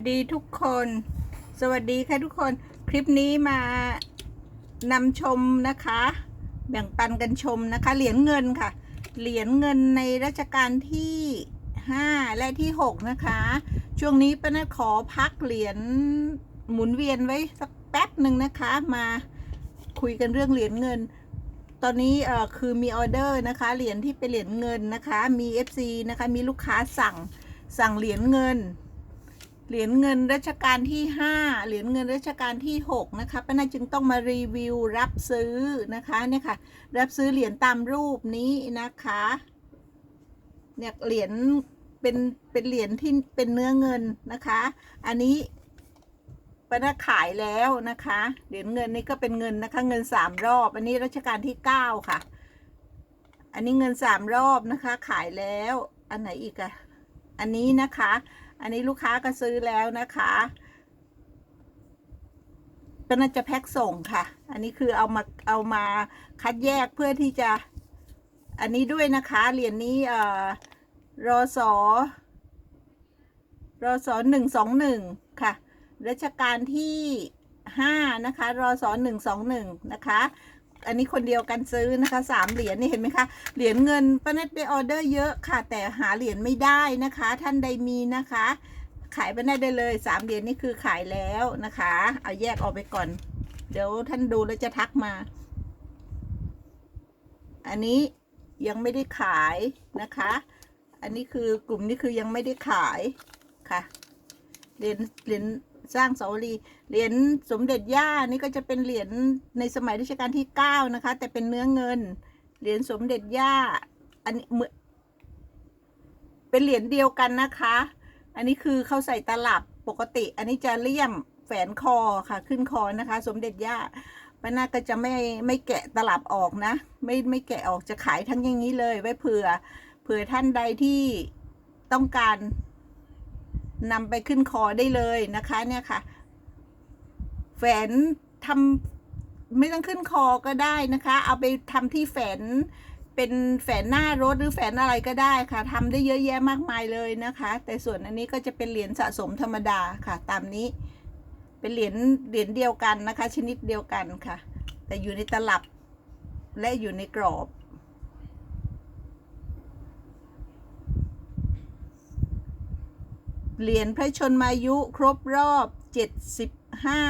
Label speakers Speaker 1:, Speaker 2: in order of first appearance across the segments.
Speaker 1: ดีทุกคน สวัสดีค่ะทุกคน คลิปนี้มานำชมนะคะ แบ่งปันกันชมนะคะ เหรียญเงินค่ะ เหรียญเงินในรัชกาลที่ 5 และที่ 6 นะคะ ช่วงนี้ป้านัทขอพักเหรียญหมุนเวียนไว้สักแป๊บหนึ่งนะคะ มาคุยกันเรื่องเหรียญเงิน ตอนนี้เอ่อคือมีออเดอร์นะคะ เหรียญที่เป็นเหรียญเงินนะคะ มี FC นะคะ มีลูกค้าสั่งสั่งเหรียญเงิน เหรียญเงินรัชกาลที่ 5 เหรียญเงินรัชกาลที่ 6 นะคะป้านาจึงต้องมารีวิวรับซื้อนะคะเนี่ยค่ะ รับซื้อเหรียญตามรูปนี้นะคะเนี่ยเหรียญเป็นเป็นเหรียญที่เป็นเนื้อเงินนะคะ อันนี้ป้านาขายแล้วนะคะ เหรียญเงินนี่ก็เป็นเงินนะคะเงินสามรอบ อันนี้รัชกาลที่ 9 ค่ะ อันนี้เงินสามรอบนะคะขายแล้ว อันไหนอีกอะ อันนี้นะคะ อันนี้ลูกค้าก็ซื้อแล้วนะคะก็น่าจะแพ็คส่งค่ะ อันนี้คือเอามาเอามาคัดแยกเพื่อที่จะ อันนี้ด้วยนะคะ เหรียญนี้เอ่อรอสอรอสอหนึ่งสองหนึ่งค่ะรัชกาลที่ห้านะคะรอสอหนึ่งสองหนึ่งนะคะ อันนี้คนเดียวกันซื้อนะคะสามเหรียญนี่เห็นไหมคะ เหรียญเงินป้าเน็ตไปออเดอร์เยอะค่ะ แต่หาเหรียญไม่ได้นะคะ ท่านใดมีนะคะ ขายไปได้ได้เลยสามเหรียญนี่คือขายแล้วนะคะ เอาแยกออกไปก่อน เดี๋ยวท่านดูแล้วจะทักมา อันนี้ยังไม่ได้ขายนะคะ อันนี้คือกลุ่มนี้คือยังไม่ได้ขายค่ะเหรียญเหรียญ สร้างเสาวรีเหรียญสมเด็จย่านี่ก็จะเป็นเหรียญในสมัยรัชกาลที่เก้านะคะ แต่เป็นเนื้อเงิน เหรียญสมเด็จย่าอันนี้เหมือนเป็นเหรียญเดียวกันนะคะ อันนี้คือเขาใส่ตลับปกติ อันนี้จะเลี่ยมแฝนคอค่ะขึ้นคอนะคะ สมเด็จย่าป้านาก็จะไม่ไม่แกะตลับออกนะ ไม่ไม่แกะออกจะขายทั้งอย่างนี้เลยไว้เผื่อ เผื่อท่านใดที่ต้องการ นำไปขึ้นคอได้เลยนะคะเนี่ยค่ะ แฝนทำไม่ต้องขึ้นคอก็ได้นะคะ เอาไปทำที่แฝนเป็นแฝนหน้ารถหรือแฝนอะไรก็ได้ค่ะทำได้เยอะแยะมากมายเลยนะคะ แต่ส่วนอันนี้ก็จะเป็นเหรียญสะสมธรรมดาค่ะ ตามนี้ เป็นเหรียญเหรียญเดียวกันนะคะ ชนิดเดียวกันค่ะ แต่อยู่ในตลับและอยู่ในกรอบ เหรียญพระชนมายุครบรอบเจ็ดสิบห้า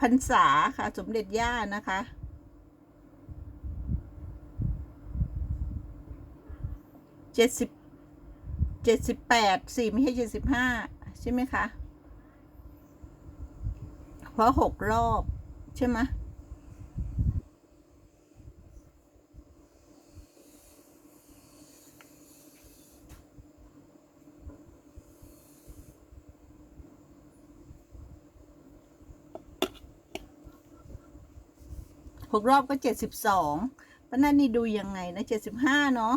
Speaker 1: พรรษาค่ะ สมเด็จย่านะคะ เจ็ดสิบเจ็ดสิบแปดสี่ไม่ใช่เจ็ดสิบห้าใช่ไหมคะ เพราะหกรอบใช่ไหม หกรอบก็เจ็ดสิบสองป้านั่นนี่ดูยังไงนะเจ็ดสิบห้าเนาะ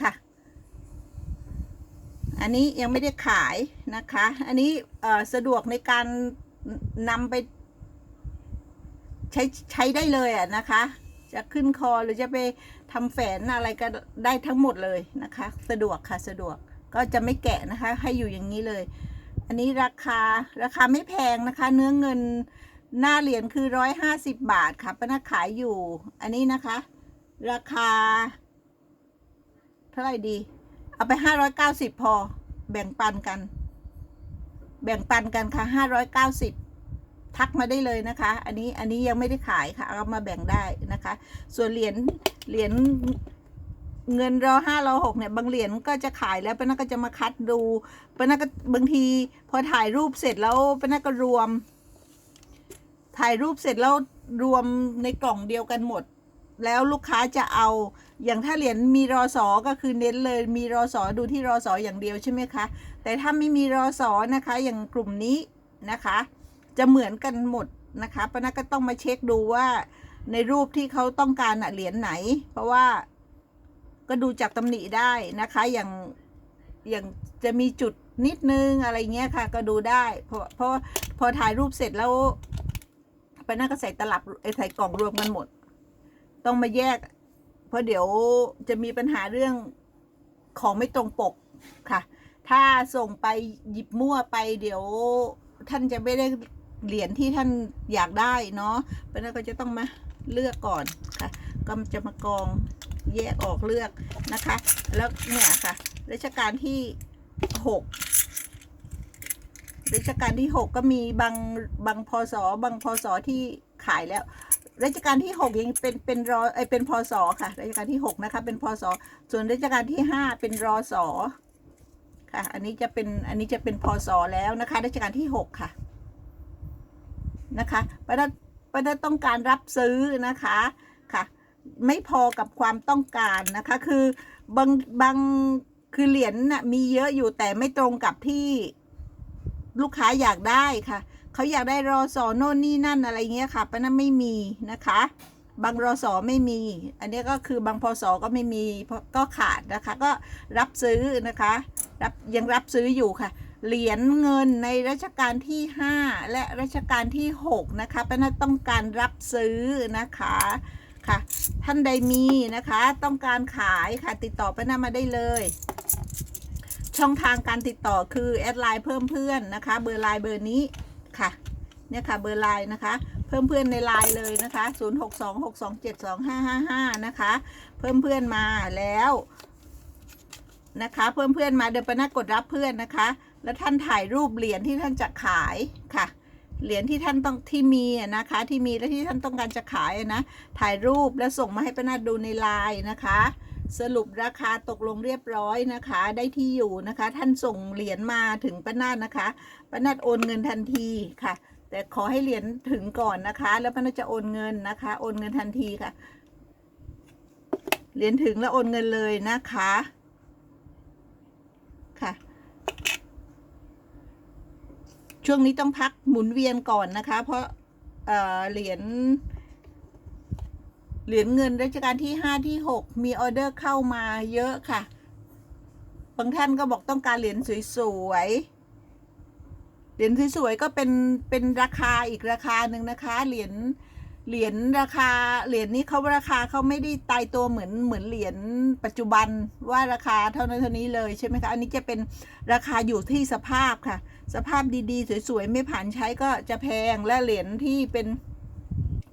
Speaker 1: ค่ะ อันนี้ยังไม่ได้ขายนะคะ อันนี้เอ่อสะดวกในการนำไปใช้ใช้ได้เลยอะนะคะ จะขึ้นคอหรือจะไปทำแฝนอะไรก็ได้ทั้งหมดเลยนะคะ สะดวกค่ะสะดวกก็จะไม่แกะนะคะ ให้อยู่อย่างนี้เลย อันนี้ราคาราคาไม่แพงนะคะ เนื้อเงิน หน้าเหรียญคือร้อยห้าสิบบาทค่ะป้านาขายอยู่ อันนี้นะคะ ราคา เท่าไหร่ดี เอาไปห้าร้อยเก้าสิบพอ แบ่งปันกัน แบ่งปันกันค่ะห้าร้อยเก้าสิบทักมาได้เลยนะคะ อันนี้อันนี้ยังไม่ได้ขายค่ะ เอามาแบ่งได้นะคะ ส่วนเหรียญเหรียญเงินรอห้ารอหกเนี่ยบางเหรียญก็จะขายแล้วป้านาก็จะมาคัดดูป้านาก็บางที พอถ่ายรูปเสร็จแล้วป้านาก็รวม ถ่ายรูปเสร็จแล้วรวมในกล่องเดียวกันหมด แล้วลูกค้าจะเอาอย่างถ้าเหรียญมีรอสอก็คือเน้นเลยมีรอสอดูที่รอสออย่างเดียวใช่ไหมคะ แต่ถ้าไม่มีรอสอนะคะ อย่างกลุ่มนี้นะคะ จะเหมือนกันหมดนะคะปานะก็ต้องมาเช็คดูว่าในรูปที่เขาต้องการเหรียญไหน เพราะว่าก็ดูจากตำหนิได้นะคะ อย่างอย่างจะมีจุดนิดนึงอะไรเงี้ยค่ะ ก็ดูได้เพราะเพราะพอถ่ายรูปเสร็จแล้ว ไปนั่นก็ใส่ตลับไอ้ใส่กล่องรวมกันหมด ต้องมาแยก เพราะเดี๋ยวจะมีปัญหาเรื่องของไม่ตรงปกค่ะ ถ้าส่งไปหยิบมั่วไป เดี๋ยวท่านจะไม่ได้เหรียญที่ท่านอยากได้เนาะเพราะนั้นก็จะต้องมาเลือกก่อนค่ะ ก็จะมากองแยกออกเลือกนะคะ แล้วเนี่ยค่ะรัชกาลที่หก รัชกาลที่หกก็มีบางบางพศบางพศที่ขายแล้วรัชกาลที่หกยังเป็นเป็นรอไอเป็นพศค่ะรัชกาลที่หกนะคะ เป็นพศส่วนรัชกาลที่ห้าเป็นรอสอค่ะ อันนี้จะเป็นอันนี้จะเป็นพศแล้วนะคะรัชกาลที่หกค่ะนะคะประดัประดัต้องการรับซื้อนะคะค่ะ ไม่พอกับความต้องการนะคะคือบางบางคือเหรียญน่ะมีเยอะอยู่แต่ไม่ตรงกับที่ ลูกค้าอยากได้ค่ะ เขาอยากได้รอสอโน่นนี่นั่นอะไรเงี้ยค่ะปะนั้นไม่มีนะคะ บางรอสอไม่มี อันนี้ก็คือบางพศก็ไม่มีเพราะก็ขาดนะคะ ก็รับซื้อนะคะรับยังรับซื้ออยู่ค่ะเหรียญเงินในรัชกาลที่ 5 และรัชกาลที่ 6 นะคะปะนั้นต้องการรับซื้อนะคะค่ะ ท่านใดมีนะคะต้องการขายค่ะติดต่อไปหน้ามาได้เลย ช่องทางการติดต่อคือแอดไลน์เพิ่มเพื่อนนะคะ เบอร์ไลน์เบอร์นี้ค่ะเนี่ยค่ะเบอร์ไลน์นะคะ เพิ่มเพื่อนในไลน์เลยนะคะ 0626272555 นะคะ เพิ่มเพื่อนมาแล้วนะคะ เพิ่มเพื่อนมาเดี๋ยวปนักกดรับเพื่อนนะคะ แล้วท่านถ่ายรูปเหรียญที่ท่านจะขายค่ะเหรียญที่ท่านต้องที่มีนะคะที่มีและที่ท่านต้องการจะขายนะถ่ายรูปแล้วส่งมาให้ป้านาดูในไลน์นะคะ สรุปราคาตกลงเรียบร้อยนะคะ ได้ที่อยู่นะคะ ท่านส่งเหรียญมาถึงป้านาดนะคะป้านาดโอนเงินทันทีค่ะ แต่ขอให้เหรียญถึงก่อนนะคะ แล้วป้านาดจะโอนเงินนะคะ โอนเงินทันทีค่ะ เหรียญถึงแล้วโอนเงินเลยนะคะค่ะช่วงนี้ต้องพักหมุนเวียนก่อนนะคะ เพราะเอ่อเหรียญ เหรียญเงินรัชกาลที่ห้าที่หกมีออเดอร์เข้ามาเยอะค่ะ บางท่านก็บอกต้องการเหรียญสวยๆ เหรียญสวยๆก็เป็นเป็นราคาอีกราคาหนึ่งนะคะ เหรียญเหรียญราคาเหรียญนี้เขาราคาเขาไม่ได้ตายตัวเหมือนเหมือนเหรียญปัจจุบันว่าราคาเท่านั้นเท่านี้เลยใช่ไหมคะ อันนี้จะเป็นราคาอยู่ที่สภาพค่ะ สภาพดีๆ สวยๆ ไม่ผ่านใช้ก็จะแพงและเหรียญที่เป็น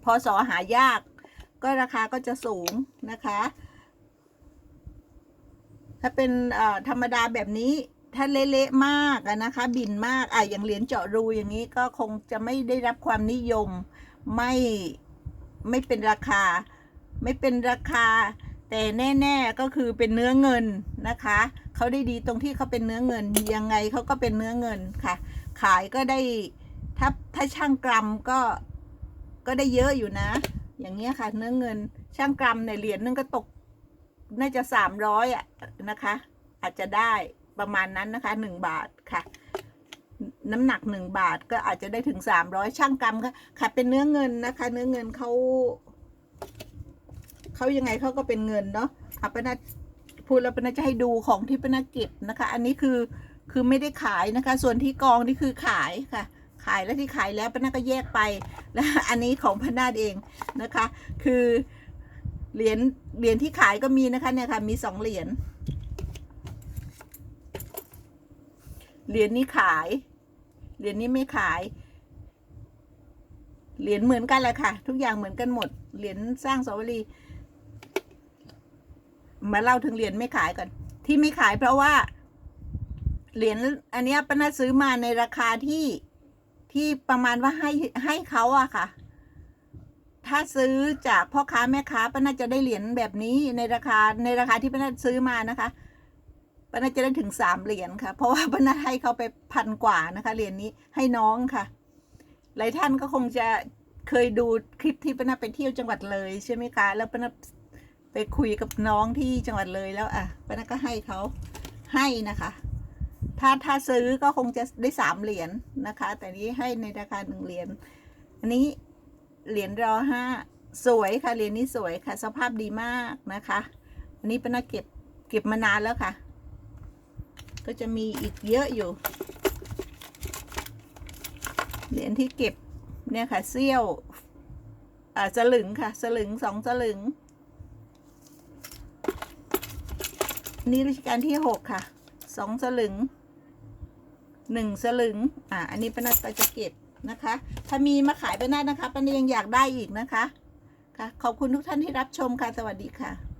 Speaker 1: พศหายาก ก็ราคาก็จะสูงนะคะ ถ้าเป็นธรรมดาแบบนี้ถ้าเละๆมากนะคะ บินมากอะอย่างเหรียญเจาะรูอย่างนี้ก็คงจะไม่ได้รับความนิยม ไม่ไม่เป็นราคา ไม่เป็นราคา แต่แน่ๆก็คือเป็นเนื้อเงินนะคะเขาได้ดีตรงที่เขาเป็นเนื้อเงินยังไงเขาก็เป็นเนื้อเงินค่ะ ขายก็ได้ถ้าถ้าช่างกรัมก็ก็ได้เยอะอยู่นะ อย่างเงี้ยค่ะ เนื้อเงินช่างกรัมในเหรียญนึงก็ตกน่าจะสามร้อยอะนะคะ อาจจะได้ประมาณนั้นนะคะหนึ่งบาทค่ะน้ำหนักหนึ่งบาทก็อาจจะได้ถึงสามร้อยช่างกรรมค่ะค่ะเป็นเนื้อเงินนะคะ เนื้อเงินเขาเขายังไงเขาก็เป็นเงินเนาะอะปนัดพูดแล้วปนัดจะให้ดูของที่ปนัดเก็บนะคะ อันนี้คือคือไม่ได้ขายนะคะ ส่วนที่กองนี่คือขายค่ะ ขายแล้วที่ขายแล้วปนัดก็แยกไป แล้วอันนี้ของพนาดเองนะคะ คือเหรียญเหรียญที่ขายก็มีนะคะเนี่ยค่ะมีสองเหรียญเหรียญนี้ขายเหรียญนี้ไม่ขายเหรียญเหมือนกันแหละค่ะ ทุกอย่างเหมือนกันหมดเหรียญสร้างสวรีมาเล่าถึงเหรียญไม่ขายก่อน ที่ไม่ขายเพราะว่าเหรียญอันนี้ป้านาซื้อมาในราคาที่ ที่ประมาณว่าให้ให้เขาอะค่ะ ถ้าซื้อจากพ่อค้าแม่ค้าป้าน่าจะได้เหรียญแบบนี้ในราคาในราคาที่ป้าน่าซื้อมานะคะป้าน่าจะได้ถึงสามเหรียญค่ะ เพราะว่าป้าน่าให้เขาไปพันกว่านะคะเหรียญนี้ให้น้องค่ะ หลายท่านก็คงจะเคยดูคลิปที่ป้าน่าไปเที่ยวจังหวัดเลยใช่ไหมคะแล้วป้าน่าไปคุยกับน้องที่จังหวัดเลยแล้วอะป้าน่าก็ให้เขาให้นะคะ ถ้าถ้าซื้อก็คงจะได้สามเหรียญนะคะ แต่นี้ให้ในราคาหนึ่งเหรียญอันนี้เหรียญรอห้าสวยค่ะเหรียญนี้สวยค่ะ สภาพดีมากนะคะ อันนี้เป้านาเก็บเก็บมานานแล้วค่ะ ก็จะมีอีกเยอะอยู่ เหรียญที่เก็บเนี่ยค่ะเสี้ยวอ่าสลึงค่ะสลึงสองสลึง นี่รัชกาลที่หกค่ะ สองสลึงหนึ่งสลึง อ่า อันนี้ป้านัดไปจะเก็บนะคะ ถ้ามีมาขายป้านัดนะคะป้านัดยังอยากได้อีกนะคะ ค่ะ ขอบคุณทุกท่านที่รับชมค่ะ สวัสดีค่ะ